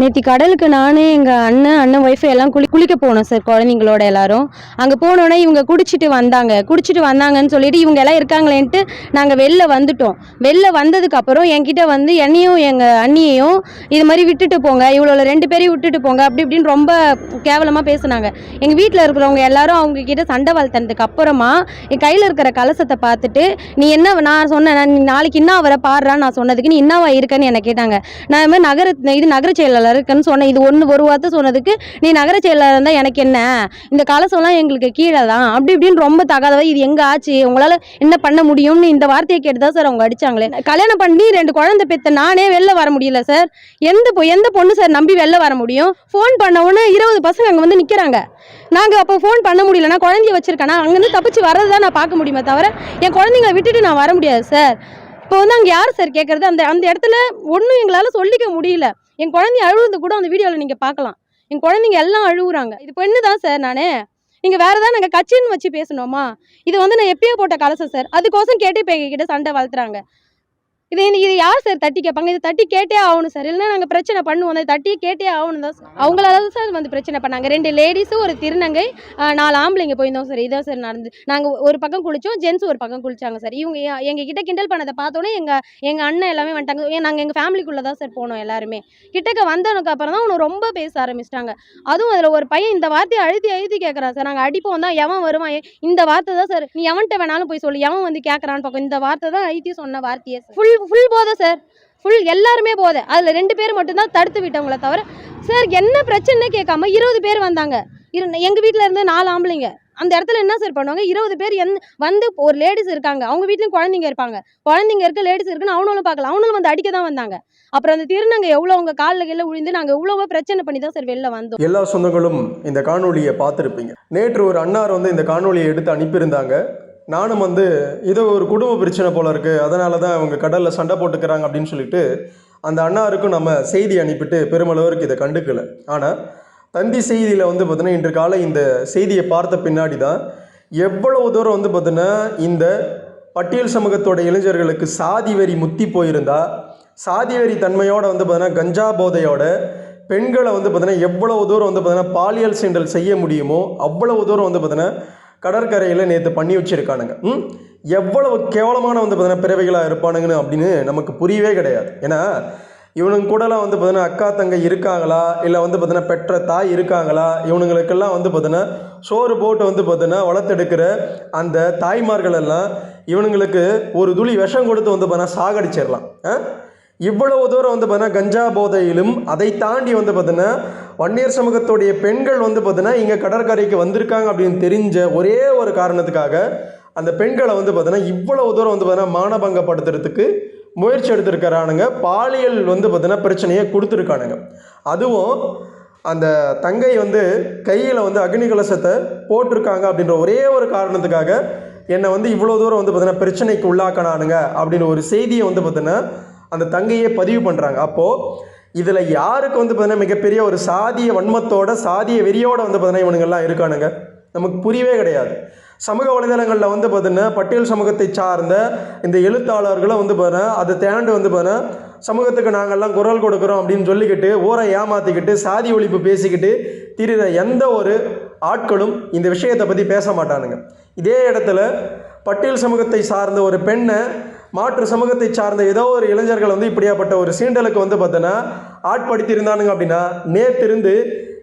நேற்று கடலுக்கு நானே எங்கள் அண்ணன் அண்ணன் ஒய்ஃபை எல்லாம் குளி குளிக்க போனோம் சார் குழந்தைங்களோட எல்லாரும். அங்கே போனோன்னே இவங்க குடிச்சிட்டு வந்தாங்க. குடிச்சிட்டு வந்தாங்கன்னு சொல்லிட்டு இவங்க எல்லாம் இருக்காங்களேன்ட்டு நாங்கள் வெளில வந்துட்டோம். வெளில வந்ததுக்கு அப்புறம் என்கிட்ட வந்து என்னையும் எங்கள் அண்ணியையும் இது மாதிரி விட்டுட்டு போங்க இவ்வளோ ரெண்டு பேரையும் விட்டுட்டு போங்க அப்படி இப்படின்னு ரொம்ப கேவலமாக பேசுனாங்க. எங்கள் வீட்டில் இருக்கிறவங்க எல்லாரும் அவங்க கிட்ட சண்டை வளர்த்தனதுக்கு அப்புறமா என் கையில் இருக்கிற கலசத்தை பார்த்துட்டு நீ என்ன நான் சொன்னேன் நீ நாளைக்கு இன்னும் அவரை பாடுறான்னு நான் சொன்னதுக்கு நீ என்னவா இருக்கன்னு என்னை கேட்டாங்க. நான் இது மாதிரி நகர இது நகர செயலாளர் இருக்குன்னு சொன்னேன். இது ஒன்று ஒரு வார்த்தை சொன்னதுக்கு நீ நகர செயலாளர் இருந்தால் எனக்கு என்ன? இந்த கலசம்லாம் எங்களுக்கு கீழே தான். அப்படி இப்படின்னு ரொம்ப தகாதவா இது எங்கே ஆச்சு? உங்களால் என்ன பண்ண முடியும்னு இந்த வார்த்தையை கேட்டு தான் சார் அவங்க அடிச்சாங்களே. கல்யாணம் பண்ணி ரெண்டு குழந்தை பெத்த நானே வெளில வர முடியல சார். எந்த பொ- எந்த பொண்ணு சார் நம்பி வெளில வர முடியும்? ஃபோன் பண்ண உடனே இருபது பசங்க அங்கே வந்து நிற்கிறாங்க நாங்கள் அப்போ ஃபோன் பண்ண முடியலன்னா நான் குழந்தைய வச்சிருக்கேனா? அங்கேருந்து தப்பிச்சு வரது தான் நான் பார்க்க முடியுமே தவிர என் குழந்தைங்களை விட்டுட்டு நான் வர முடியாது சார். இப்போ வந்து அங்கே யார் சார் கேட்குறது அந்த அந்த இடத்துல ஒன்றும் எங்களால் சொல்லிக்க முடியல. என் குழந்தைய அழுவுறது கூட அந்த வீடியோவில் நீங்கள் பார்க்கலாம். என் குழந்தைங்க எல்லாம் அழுகுறாங்க இது பெண்ணு தான் சார் நான். நீங்கள் வேறு ஏதாவது நாங்கள் கட்சின்னு வச்சு பேசணுமா? இது வந்து நான் எப்பயோ போட்ட கலசம் சார் அதுக்கோசம் கேட்டு இப்போ எங்ககிட்ட சண்டை வளர்த்துறாங்க. இது இது யார் சார் தட்டி கேட்பாங்க? இது தட்டி கேட்டே ஆகணும் சார். இல்லைன்னா நாங்கள் பிரச்சனை பண்ணுவோம். அதை தட்டி கேட்டே ஆகணும் தான் சார். அவங்களால தான் சார் வந்து பிரச்சனை பண்ணாங்க. ரெண்டு லேடிஸும் ஒரு திருநங்கை நாலு ஆம்பளைங்க போயிருந்தோம் சார். இதான் சார் நடந்து நாங்கள் ஒரு பக்கம் குளிச்சோம் ஜென்ஸ் ஒரு பக்கம் குளிச்சாங்க சார். இவங்க எங்கள் கிட்ட கிண்டல் பண்ணதை பார்த்தோன்னே எங்கள் எங்கள் அண்ணன் எல்லாமே வந்துட்டாங்க. ஏன் நாங்கள் எங்கள் ஃபேமிலிக்குள்ளே தான் சார் போனோம் எல்லாருமே. கிட்டக்க வந்ததுக்கு அப்புறம் தான் அவனை ரொம்ப பேச ஆரம்பிச்சிட்டாங்க. அதுவும் அதில் ஒரு பையன் இந்த வார்த்தையை அழுத்தி அழுத்தி கேட்குறான் சார். நாங்கள் அடிப்போம். தான் எவன் வருவான்? இந்த வார்த்தை தான் சார். நீ எவன்கிட்ட வேணாலும் போய் சொல்லு. எவன் வந்து கேட்குறான்னு பார்க்கும் இந்த வார்த்தை தான் அழுத்தி சொன்ன வார்த்தையே ஃபுல் ஃபுல் போதை சார் ஃபுல் எல்லாருமே போதை. அதில் ரெண்டு பேர் மட்டும்தான் தடுத்து விட்டவங்கள தவிர சார் என்ன பிரச்சனை கேட்காம இருபது பேர் வந்தாங்க. இரு எங்கள் வீட்டில் இருந்து நாலு ஆம்பளைங்க. அந்த இடத்துல என்ன சார் பண்ணுவாங்க? இருபது பேர் என் வந்து ஒரு லேடிஸ் இருக்காங்க. அவங்க வீட்லேயும் குழந்தைங்க இருப்பாங்க. குழந்தைங்க இருக்க லேடிஸ் இருக்குன்னு அவனும் பார்க்கல. அவனும் வந்து அடிக்க தான் வந்தாங்க. அப்புறம் அந்த திருநங்க எவ்வளோ அவங்க காலில் கீழே விழுந்து நாங்கள் எவ்வளவோ பிரச்சனை பண்ணி தான் சார் வெளில வந்தோம். எல்லா சொந்தங்களும் இந்த காணொலியை பார்த்துருப்பீங்க. நேற்று ஒரு அன்னார் வந்து இந்த காணொலியை எடுத்து அனுப்பியிருந்தாங்க. நானும் வந்து இது ஒரு குடும்ப பிரச்சனை போல இருக்குது அதனால தான் அவங்க கடலில் சண்டை போட்டுக்கிறாங்க அப்படின்னு சொல்லிட்டு அந்த அண்ணாருக்கும் நம்ம செய்தி அனுப்பிட்டு பெருமளவிற்கு இதை கண்டுக்கலை. ஆனால் தந்தி செய்தியில் வந்து பார்த்தீங்கன்னா இன்று காலை இந்த செய்தியை பார்த்த பின்னாடி தான் எவ்வளவு தூரம் வந்து பார்த்தீங்கன்னா இந்த பட்டியல் சமூகத்தோட இளைஞர்களுக்கு சாதி வரி முத்தி போயிருந்தா சாதி வரி தன்மையோடு வந்து பார்த்தீங்கன்னா கஞ்சா போதையோட பெண்களை வந்து பார்த்தீங்கன்னா எவ்வளவு தூரம் வந்து பார்த்தீங்கன்னா பாலியல் சீண்டல் செய்ய முடியுமோ அவ்வளவு தூரம் வந்து பார்த்தீங்கன்னா கடற்கரையில் நேற்று பண்ணி வச்சுருக்கானுங்க. ம்? எவ்வளவு கேவலமான வந்து பார்த்தீங்கன்னா பிறவைகளாக இருப்பானுங்கன்னு அப்படின்னு நமக்கு புரியவே கிடையாது. ஏன்னா இவனுங்க கூடலாம் வந்து பார்த்தீங்கன்னா அக்கா தங்கை இருக்காங்களா? இல்லை வந்து பார்த்தீங்கன்னா பெற்ற தாய் இருக்காங்களா? இவனுங்களுக்கெல்லாம் வந்து பார்த்தீங்கன்னா சோறு போட்டு வந்து பார்த்தீங்கன்னா வளர்த்தெடுக்கிற அந்த தாய்மார்கள் எல்லாம் இவனுங்களுக்கு ஒரு துளி விஷம் கொடுத்து வந்து பார்த்தீங்கன்னா சாகடிச்சிடலாம் ஆ? இவ்வளவு தூரம் வந்து பார்த்தீங்கன்னா கஞ்சா போதையிலும் அதை தாண்டி வந்து பார்த்தீங்கன்னா வன்னியர் சமூகத்துடைய பெண்கள் வந்து பார்த்தீங்கன்னா இங்கே கடற்கரைக்கு வந்திருக்காங்க அப்படின்னு தெரிஞ்ச ஒரே ஒரு காரணத்துக்காக அந்த பெண்களை வந்து பார்த்தீங்கன்னா இவ்வளவு தூரம் வந்து பார்த்தீங்கன்னா மானபங்கப்படுத்துறதுக்கு முயற்சி எடுத்திருக்கிறானுங்க. பாலியல் வந்து பார்த்தீங்கன்னா பிரச்சனையை கொடுத்துருக்கானுங்க. அதுவும் அந்த தங்கை வந்து கையில் வந்து அக்னி கலசத்தை போட்டிருக்காங்க அப்படின்ற ஒரே ஒரு காரணத்துக்காக என்னை வந்து இவ்வளோ தூரம் வந்து பார்த்தீங்கன்னா பிரச்சனைக்கு உள்ளாக்கினானுங்க அப்படின்னு ஒரு செய்தியை வந்து பார்த்தீங்கன்னா அந்த தங்கையே பதிவு பண்ணுறாங்க அப்போது இதில் யாருக்கு வந்து பார்த்தீங்கன்னா மிகப்பெரிய ஒரு சாதிய வன்மத்தோட சாதிய வெறியோட வந்து பார்த்தீங்கன்னா இவனுங்கெல்லாம் இருக்கானுங்க. நமக்கு புரியவே கிடையாது. சமூக வலைதளங்களில் வந்து பார்த்தீங்கன்னா பட்டியல் சமூகத்தை சார்ந்த இந்த எழுத்தாளர்களை வந்து பார்த்தீங்கன்னா அதை தேண்டு வந்து பார்த்தீங்கன்னா சமூகத்துக்கு நாங்கள்லாம் குரல் கொடுக்குறோம் அப்படின்னு சொல்லிக்கிட்டு ஊரை ஏமாற்றிக்கிட்டு சாதி ஒழிப்பு பேசிக்கிட்டு திரிகிற எந்த ஒரு ஆட்களும் இந்த விஷயத்தை பற்றி பேச மாட்டானுங்க. இதே இடத்துல பட்டியல் சமூகத்தை சார்ந்த ஒரு பெண்ணை மாற்று சமூகத்தை சார்ந்த ஏதோ ஒரு இளைஞர்கள் வந்து இப்படியாப்பட்ட ஒரு சீண்டலுக்கு வந்து பார்த்தோன்னா ஆட்படுத்தியிருந்தானுங்க அப்படின்னா நேற்றிருந்து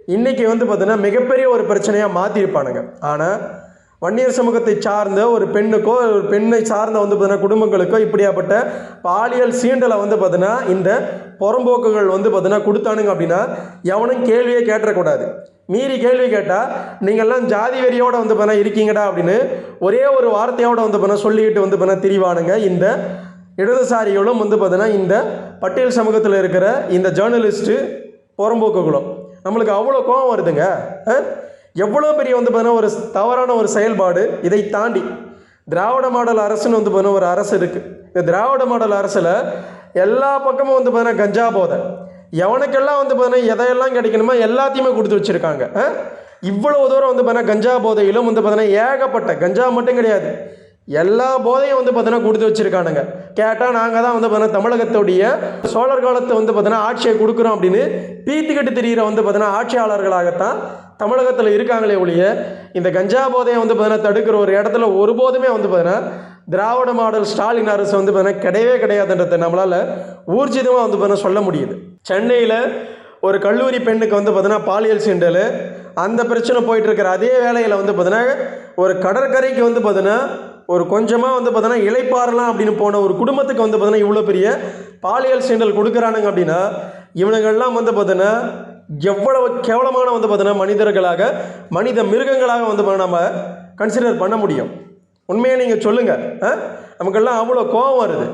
இன்னைக்கு வந்து பார்த்தோன்னா மிகப்பெரிய ஒரு பிரச்சனையாக மாற்றியிருப்பானுங்க ஆனால் வன்னியர் சமூகத்தை சார்ந்த ஒரு பெண்ணுக்கோ ஒரு பெண்ணை சார்ந்த வந்து பார்த்தீங்கன்னா குடும்பங்களுக்கோ இப்படியாப்பட்ட பாலியல் சீண்டலை வந்து பார்த்தீங்கன்னா இந்த புறம்போக்குகள் வந்து பார்த்தீங்கன்னா கொடுத்தானுங்க அப்படின்னா எவனும் கேள்வியே கேட்டக்கூடாது மீறி கேள்வி கேட்டால் நீங்கள்லாம் ஜாதி வெறியோடு வந்து பண்ண இருக்கீங்கடா அப்படின்னு ஒரே ஒரு வார்த்தையோடு வந்து பார்த்தீங்கன்னா சொல்லிக்கிட்டு வந்து பண்ண திரிவானுங்க. இந்த இடதுசாரிகளும் வந்து பார்த்தீங்கன்னா இந்த பட்டியல் சமூகத்தில் இருக்கிற இந்த ஜேர்னலிஸ்ட்டு புறம்போக்குகளும் நம்மளுக்கு அவ்வளோ கோபம் வருதுங்க. ஆ? எவ்வளோ பெரிய வந்து பார்த்தீங்கன்னா ஒரு தவறான ஒரு செயல்பாடு இதை தாண்டி திராவிட மாடல் அரசுன்னு வந்து பார்த்தீங்கன்னா ஒரு அரசு இருக்குது இந்த திராவிட மாடல் அரசில் எல்லா பக்கமும் வந்து பார்த்தீங்கன்னா கஞ்சா போதை. எவனுக்கெல்லாம் வந்து பார்த்தீங்கன்னா எதையெல்லாம் கிடைக்கணுமோ எல்லாத்தையுமே கொடுத்து வச்சுருக்காங்க இவ்வளவு தூரம் வந்து பார்த்தீங்கன்னா கஞ்சா போதையிலும் வந்து பார்த்தீங்கன்னா ஏகப்பட்ட கஞ்சா மட்டும் கிடையாது எல்லா போதையும் வந்து பார்த்தீங்கன்னா கொடுத்து வச்சுருக்கானுங்க கேட்டால் நாங்கள் தான் வந்து பார்த்தீங்கன்னா தமிழகத்துடைய சோழர் காலத்தை வந்து பார்த்தீங்கன்னா ஆட்சியை கொடுக்குறோம் அப்படின்னு பீத்துக்கிட்டு தெரிகிற வந்து பார்த்தீங்கன்னா ஆட்சியாளர்களாகத்தான் தமிழகத்தில் இருக்காங்களே ஒழிய இந்த கஞ்சா போதையை வந்து பார்த்தீங்கன்னா தடுக்கிற ஒரு இடத்துல ஒருபோதுமே வந்து பார்த்தீங்கன்னா திராவிட மாடல் ஸ்டாலின் அரசு வந்து பார்த்தீங்கன்னா கிடையவே கிடையாதுன்றதை நம்மளால் ஊர்ஜிதமாக வந்து பார்த்தீங்கன்னா சொல்ல முடியுது சென்னையில் ஒரு கல்லூரி பெண்ணுக்கு வந்து பார்த்தீங்கன்னா பாலியல் சீண்டல். அந்த பிரச்சனை போயிட்டுருக்கிற அதே வேலையில் வந்து பார்த்தீங்கன்னா ஒரு கடற்கரைக்கு வந்து பார்த்தீங்கன்னா ஒரு கொஞ்சமாக வந்து பார்த்தீங்கன்னா இளைப்பாறலாம் அப்படின்னு போன ஒரு குடும்பத்துக்கு வந்து பார்த்தீங்கன்னா இவ்வளோ பெரிய பாலியல் சீண்டல் கொடுக்குறானுங்க அப்படின்னா இவனுங்கள்லாம் வந்து பார்த்தீங்கன்னா எவ்வளவு கேவலமான வந்து பார்த்தீங்கன்னா மனிதர்களாக மனித மிருகங்களாக வந்து பார்த்தீங்கன்னா நம்ம கன்சிடர் பண்ண முடியும். உண்மையை நீங்கள் சொல்லுங்கள் நமக்கெல்லாம் அவ்வளோ கோபம் வருது.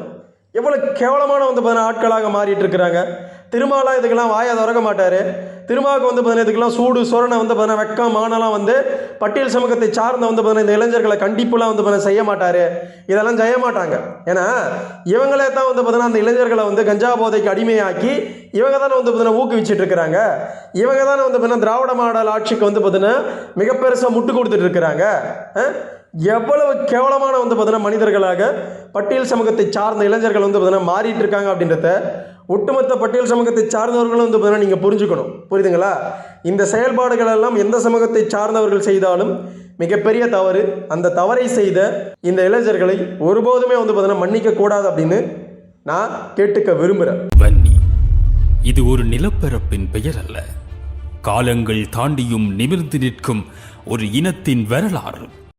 எவ்வளோ கேவலமான வந்து பார்த்தீங்கன்னா ஆட்களாக மாறிட்டு இருக்கிறாங்க திருமாலாம் இதுக்கெல்லாம் வாயை திறக்க மாட்டார். திருமாவுக்கு வந்து பார்த்தீங்கன்னா இதுக்கெல்லாம் சூடு சொரணை வந்து பார்த்தீங்கன்னா வெக்கம் மானலாம் வந்து பட்டியல் சமூகத்தை சார்ந்த வந்து பார்த்தீங்கன்னா இந்த இளைஞர்களை கண்டிப்புலாம் வந்து பார்த்தீங்கன்னா செய்ய மாட்டார். இதெல்லாம் செய்ய மாட்டாங்க. ஏன்னா இவங்களே தான் வந்து பார்த்தீங்கன்னா அந்த இளைஞர்களை வந்து கஞ்சா போதைக்கு அடிமையாக்கி இவங்க தானே வந்து பார்த்தீங்கன்னா ஊக்குவிச்சிட்டு இருக்கிறாங்க. இவங்க தானே வந்து பார்த்தீங்கன்னா திராவிட மாடல் ஆட்சிக்கு வந்து பார்த்தீங்கன்னா மிக பெருசாக முட்டு கொடுத்துட்டு இருக்கிறாங்க. ஆ? எவ்வளவு கேவலமான வந்து பார்த்தீங்கன்னா மனிதர்களாக பட்டியல் சமூகத்தை சார்ந்த இளைஞர்கள் வந்து பார்த்தீங்கன்னா மாறிட்டு இருக்காங்க அப்படின்றத ஒட்டுமொத்த பட்டியல் சமூகத்தை சார்ந்தவர்களும் வந்து பார்த்தீங்கன்னா நீங்கள் புரிஞ்சுக்கணும். புரியுதுங்களா? இந்த செயல்பாடுகள் எல்லாம் எந்த சமூகத்தை சார்ந்தவர்கள் செய்தாலும் மிகப்பெரிய தவறு. அந்த தவறை செய்த இந்த இளைஞர்களை ஒருபோதுமே வந்து பார்த்தீங்கன்னா மன்னிக்க கூடாது அப்படின்னு நான் கேட்டுக்க விரும்புகிறேன் வன்னி இது ஒரு நிலப்பரப்பின் பெயர் அல்ல காலங்கள் தாண்டியும் நிமிர்ந்து நிற்கும் ஒரு இனத்தின் வரலாறு.